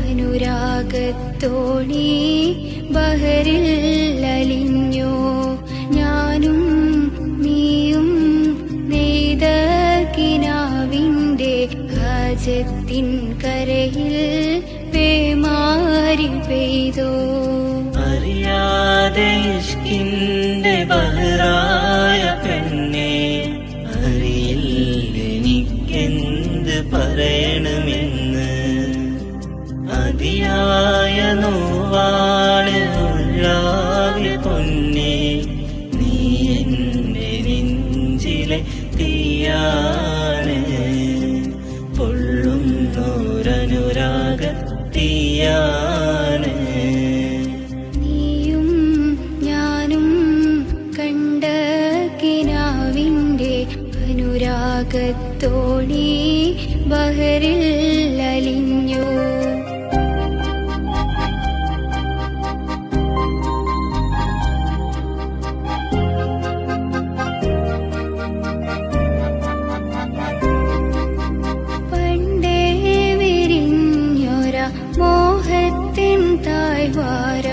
അനുരാഗത്തോണി ബഹരിൽ അലിഞ്ഞോ? ഞാനും നീയും നെയ്ത കിനാവിന്റെ ഹാജത്തിൻ കരയിൽ പേമാരി പെയ്തോ? അറിയാതെ ബഹറായ അതിയായ നോവാണ് ഉള്ളാകെ പൊന്നെ. നീ എന്റെ നെഞ്ചിലെ തീയാണ്. പൊള്ളുന്നോരനുരാഗത്തീയാണ്. നീയും ഞാനും കണ്ട കിനാവിന്റെ അനുരാഗത്തോടി ബഹറിൽ what